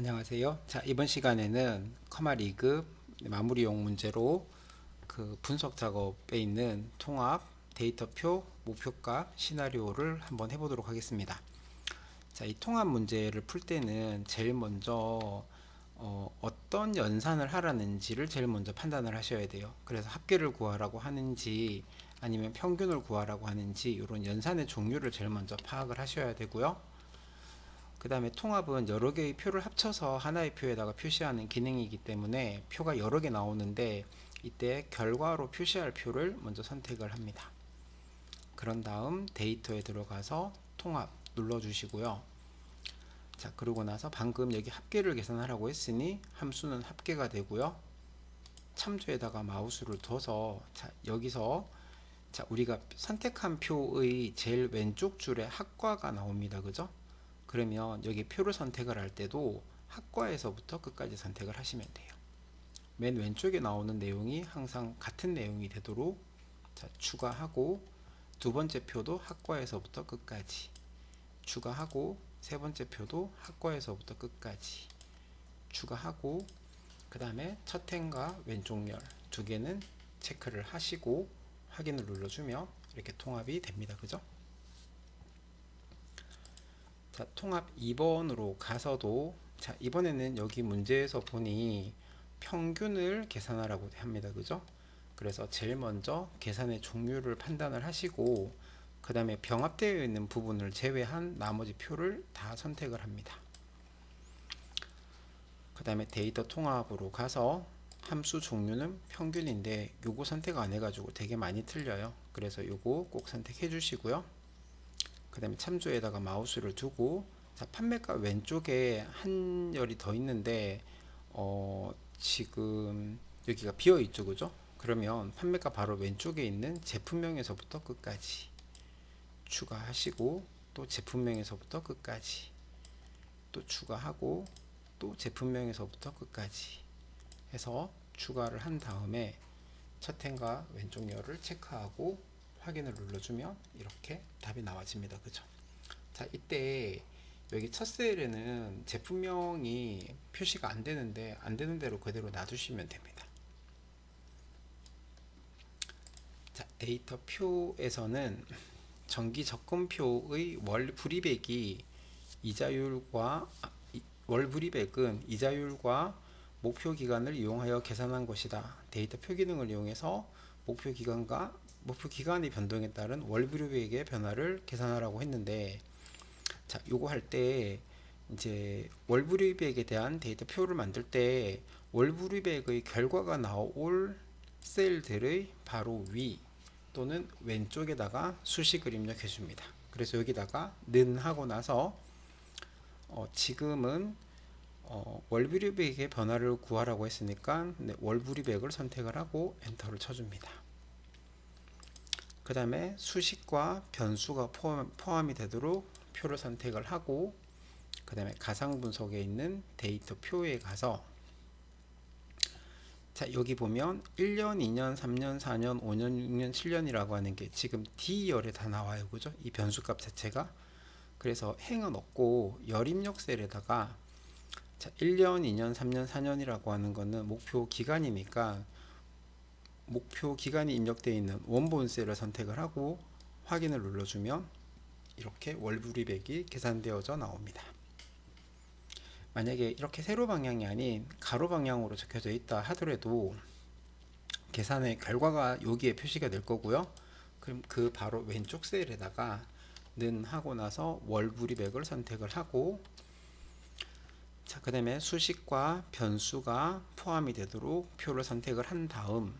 안녕하세요. 자, 이번 시간에는 커마 리그 마무리용 문제로 그 분석 작업에 있는 통합, 데이터표, 목표값, 시나리오를 한번 해보도록 하겠습니다. 자, 이 통합 문제를 풀 때는 제일 먼저 어, 어떤 연산을 하라는지를 제일 먼저 판단을 하셔야 돼요. 그래서 합계를 구하라고 하는지 아니면 평균을 구하라고 하는지 이런 연산의 종류를 제일 먼저 파악을 하셔야 되고요. 그 다음에 통합은 여러 개의 표를 합쳐서 하나의 표에다가 표시하는 기능이기 때문에 표가 여러 개 나오는데 이때 결과로 표시할 표를 먼저 선택을 합니다. 그런 다음 데이터에 들어가서 통합 눌러주시고요. 자 그러고 나서 방금 여기 합계를 계산하라고 했으니 함수는 합계가 되고요. 참조에다가 마우스를 둬서 자 여기서 자 우리가 선택한 표의 제일 왼쪽 줄에 합과가 나옵니다. 그죠? 그러면 여기 표를 선택을 할 때도 학과에서부터 끝까지 선택을 하시면 돼요. 맨 왼쪽에 나오는 내용이 항상 같은 내용이 되도록 자, 추가하고 두 번째 표도 학과에서부터 끝까지 추가하고 세 번째 표도 학과에서부터 끝까지 추가하고 그 다음에 첫 행과 왼쪽 열 두 개는 체크를 하시고 확인을 눌러주면 이렇게 통합이 됩니다. 그죠? 자, 통합 2번으로 가서도 자, 이번에는 여기 문제에서 보니 평균을 계산하라고 합니다. 그죠? 그래서 제일 먼저 계산의 종류를 판단을 하시고 그 다음에 병합되어 있는 부분을 제외한 나머지 표를 다 선택을 합니다. 그 다음에 데이터 통합으로 가서 함수 종류는 평균인데 요거 선택 안 해가지고 되게 많이 틀려요. 그래서 요거 꼭 선택해 주시고요. 그 다음에 참조에다가 마우스를 두고 자, 판매가 왼쪽에 한 열이 더 있는데 어, 지금 여기가 비어 있죠 그죠? 그러면 판매가 바로 왼쪽에 있는 제품명에서부터 끝까지 추가하시고 또 제품명에서부터 끝까지 또 추가하고 또 제품명에서부터 끝까지 해서 추가를 한 다음에 첫 행과 왼쪽 열을 체크하고 확인을 눌러주면 이렇게 답이 나와집니다. 그죠? 자, 이때 여기 첫 셀에는 제품명이 표시가 안 되는데 안 되는 대로 그대로 놔두시면 됩니다. 자, 데이터 표에서는 정기 적금표의 월 불이백이 이자율과 월 불이백은 이자율과 목표 기간을 이용하여 계산한 것이다. 데이터 표 기능을 이용해서 목표 기간과 목표 기간의 변동에 따른 월불이백의 변화를 계산하라고 했는데 자 요거 할 때 이제 월불이백에 대한 데이터 표를 만들 때 월불이백의 결과가 나올 셀들의 바로 위 또는 왼쪽에다가 수식을 입력해 줍니다. 그래서 여기다가 는 하고 나서 어 지금은 어 월불이백의 변화를 구하라고 했으니까 네, 월불이백을 선택을 하고 엔터를 쳐줍니다 그 다음에 수식과 변수가 포함, 이 되도록 표를 선택을 하고 그 다음에 가상 분석에 있는 데이터 표에 가서 자 여기 보면 1년, 2년, 3년, 4년, 5년, 6년, 7년이라고 하는 게 지금 D열에 다 나와요. 그죠? 이 변수값 자체가. 그래서 행은 없고 열 입력 셀에다가 자 1년, 2년, 3년, 4년이라고 하는 거는 목표 기간이니까 목표 기간이 입력되어 있는 원본 셀을 선택을 하고 확인을 눌러주면 이렇게 월불이백이 계산되어져 나옵니다. 만약에 이렇게 세로 방향이 아닌 가로 방향으로 적혀져 있다 하더라도 계산의 결과가 여기에 표시가 될 거고요. 그럼 그 바로 왼쪽 셀에다가 는 하고 나서 월불이백을 선택을 하고 자, 그 다음에 수식과 변수가 포함이 되도록 표를 선택을 한 다음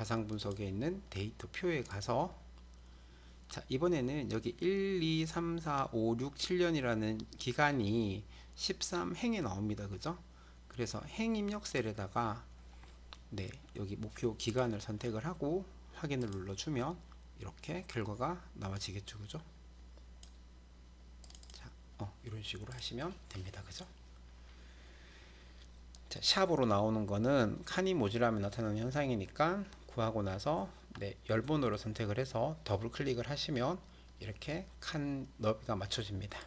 가상 분석에 있는 데이터 표에 가서 자 이번에는 여기 1, 2, 3, 4, 5, 6, 7년이라는 기간이 13행에 나옵니다. 그죠? 그래서 행 입력 셀에다가 네 여기 목표 기간을 선택을 하고 확인을 눌러주면 이렇게 결과가 나와지겠죠. 그죠? 자, 어, 이런 식으로 하시면 됩니다. 그죠? 자, 샵으로 나오는 거는 칸이 모질하면 나타나는 현상이니까 구하고 나서 네, 열번호로 선택을 해서 더블 클릭을 하시면 이렇게 칸 너비가 맞춰집니다.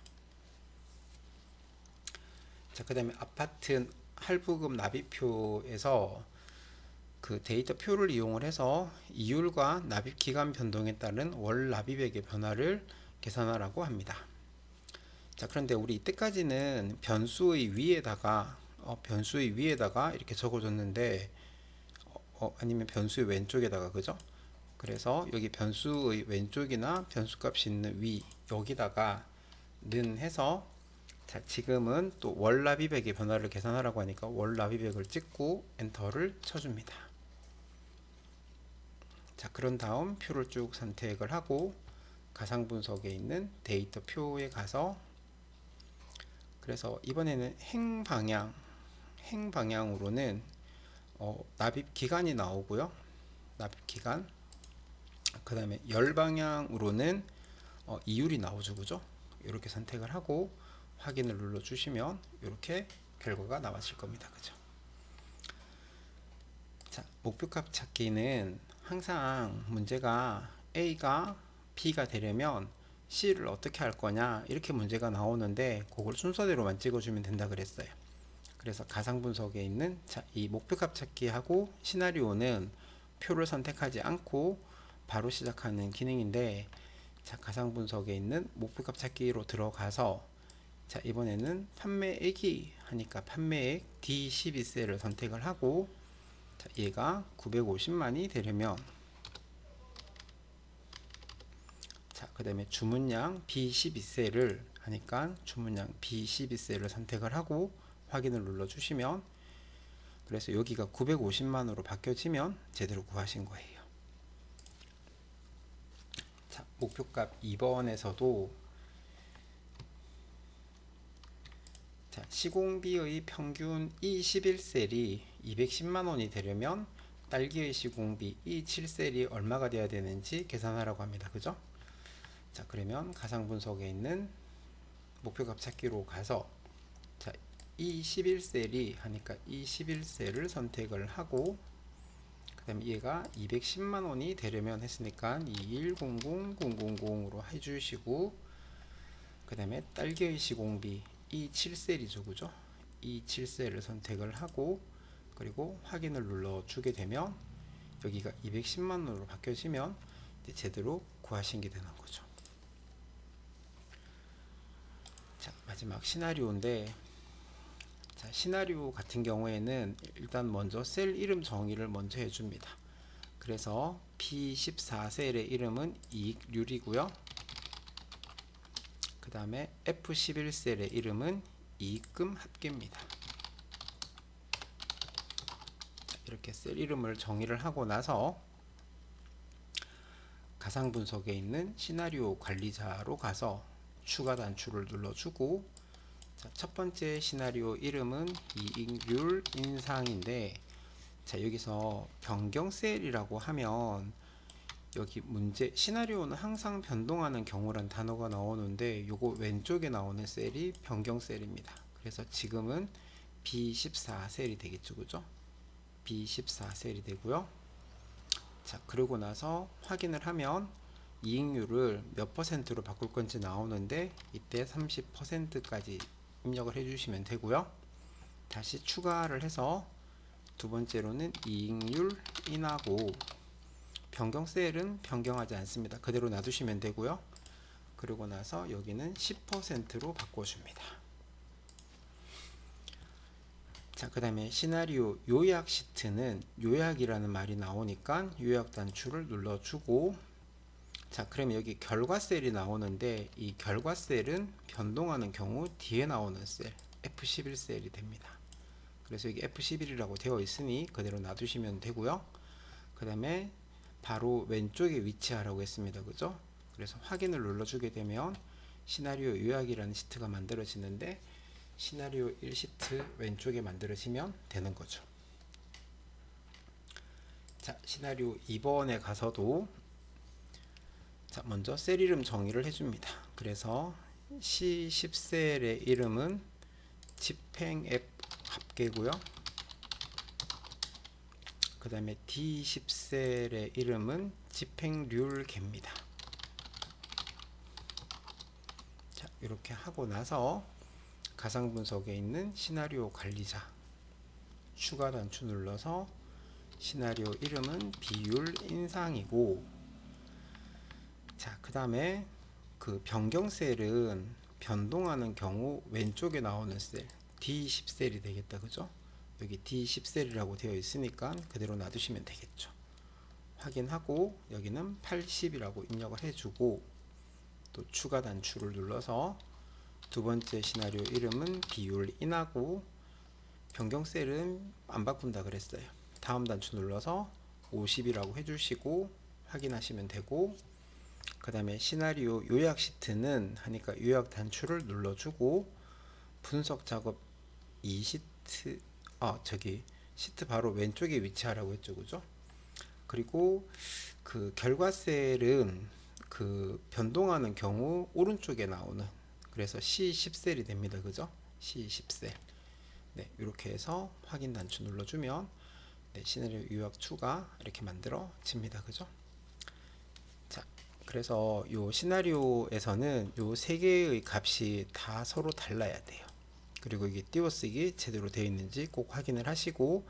자, 그 다음에 아파트 할부금 납입표에서 그 데이터 표를 이용을 해서 이율과 납입 기간 변동에 따른 월 납입액의 변화를 계산하라고 합니다. 자, 그런데 우리 이때까지는 변수의 위에다가 어, 변수의 위에다가 이렇게 적어줬는데 어, 어, 아니면 변수의 왼쪽에다가 그죠? 그래서 여기 변수의 왼쪽이나 변수값이 있는 위 여기다가 는 해서 자, 지금은 또 월납입액의 변화를 계산하라고 하니까 월납입액을 찍고 엔터를 쳐줍니다. 자, 그런 다음 표를 쭉 선택을 하고 가상 분석에 있는 데이터 표에 가서 그래서 이번에는 행 방향 행 방향으로는 어, 납입 기간이 나오고요. 납입 기간. 그 다음에 열 방향으로는 어, 이율이 나오죠, 그죠? 이렇게 선택을 하고 확인을 눌러 주시면 이렇게 결과가 나왔을 겁니다. 그죠? 자, 목표값 찾기는 항상 문제가 A가 B가 되려면 C를 어떻게 할 거냐 이렇게 문제가 나오는데 그걸 순서대로만 찍어주면 된다 그랬어요. 그래서 가상 분석에 있는 자, 이 목표값 찾기하고 시나리오는 표를 선택하지 않고 바로 시작하는 기능인데 자, 가상 분석에 있는 목표값 찾기로 들어가서 자, 이번에는 판매액이 하니까 판매액 D12셀을 선택을 하고 자, 얘가 950만이 되려면 자, 그 다음에 주문량 B12셀을 하니까 주문량 B12셀을 선택을 하고 확인을 눌러 주시면 그래서 여기가 950만으로 바뀌어지면 제대로 구하신 거예요. 자, 목표값 2번에서도 자, 시공비의 평균 E11셀이 210만 원이 되려면 딸기의 시공비 E7셀이 얼마가 돼야 되는지 계산하라고 합니다. 그죠? 자, 그러면 가상 분석에 있는 목표값 찾기로 가서 자, E11셀이 하니까 E11셀을 선택을 하고 그 다음에 얘가 210만 원이 되려면 했으니까 2100000으로 해주시고 그 다음에 딸기의 시공비 E7셀이죠 그죠? E7셀을 선택을 하고 그리고 확인을 눌러 주게 되면 여기가 210만 원으로 바뀌어지면 제대로 구하신 게 되는 거죠. 자 마지막 시나리오인데 자, 시나리오 같은 경우에는 일단 먼저 셀 이름 정의를 먼저 해줍니다. 그래서 P14셀의 이름은 이익률이고요. 그 다음에 F11셀의 이름은 이익금 합계입니다. 이렇게 셀 이름을 정의를 하고 나서 가상 분석에 있는 시나리오 관리자로 가서 추가 단추를 눌러주고 자, 첫 번째 시나리오 이름은 이익률 인상인데 자 여기서 변경 셀이라고 하면 여기 문제 시나리오는 항상 변동하는 경우란 단어가 나오는데 요거 왼쪽에 나오는 셀이 변경 셀입니다. 그래서 지금은 B14 셀이 되겠죠. 그죠? B14 셀이 되고요. 자, 그러고 나서 확인을 하면 이익률을 몇 퍼센트로 바꿀 건지 나오는데 이때 30%까지 입력을 해주시면 되고요. 다시 추가를 해서 두 번째로는 이익률 인하고 변경 셀은 변경하지 않습니다. 그대로 놔두시면 되고요. 그리고 나서 여기는 10%로 바꿔줍니다. 자, 그 다음에 시나리오 요약 시트는 요약이라는 말이 나오니까 요약 단추를 눌러주고 자, 그러면 여기 결과 셀이 나오는데 이 결과 셀은 변동하는 경우 뒤에 나오는 셀 F11 셀이 됩니다. 그래서 여기 F11이라고 되어 있으니 그대로 놔두시면 되고요. 그 다음에 바로 왼쪽에 위치하라고 했습니다. 그죠? 그래서 확인을 눌러 주게 되면 시나리오 요약이라는 시트가 만들어지는데 시나리오 1시트 왼쪽에 만들어지면 되는 거죠. 자, 시나리오 2번에 가서도 자, 먼저 셀 이름 정의를 해줍니다. 그래서 C10셀의 이름은 집행앱 합계고요. 그 다음에 D10셀의 이름은 집행률계입니다. 자, 이렇게 하고 나서 가상 분석에 있는 시나리오 관리자 추가 단추 눌러서 시나리오 이름은 비율 인상이고 자, 그 다음에 그 변경 셀은 변동하는 경우 왼쪽에 나오는 셀 D10 셀이 되겠다. 그죠? 여기 D10 셀이라고 되어 있으니까 그대로 놔두시면 되겠죠. 확인하고 여기는 80이라고 입력을 해주고 또 추가 단추를 눌러서 두 번째 시나리오 이름은 비율 인하고 변경 셀은 안 바꾼다 그랬어요. 다음 단추 눌러서 50이라고 해주시고 확인하시면 되고 그 다음에 시나리오 요약 시트는 하니까 요약 단추를 눌러주고 분석 작업 이 시트 아 저기 시트 바로 왼쪽에 위치하라고 했죠 그죠? 그리고 그 결과 셀은 그 변동하는 경우 오른쪽에 나오는 그래서 C10셀이 됩니다 그죠? C10셀. 네 이렇게 해서 확인 단추 눌러주면 네, 시나리오 요약 추가 이렇게 만들어집니다 그죠? 자 그래서 요 시나리오에서는 요 세 개의 값이 다 서로 달라야 돼요. 그리고 이게 띄워쓰기 제대로 되어 있는지 꼭 확인을 하시고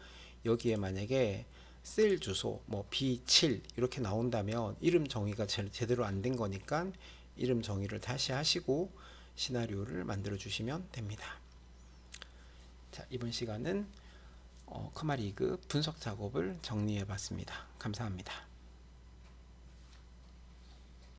여기에 만약에 셀 주소 뭐 B7 이렇게 나온다면 이름 정의가 제- 제대로 안 된 거니까 이름 정의를 다시 하시고 시나리오를 만들어 주시면 됩니다. 자, 이번 시간은 어, 커마리그 분석 작업을 정리해 봤습니다. 감사합니다.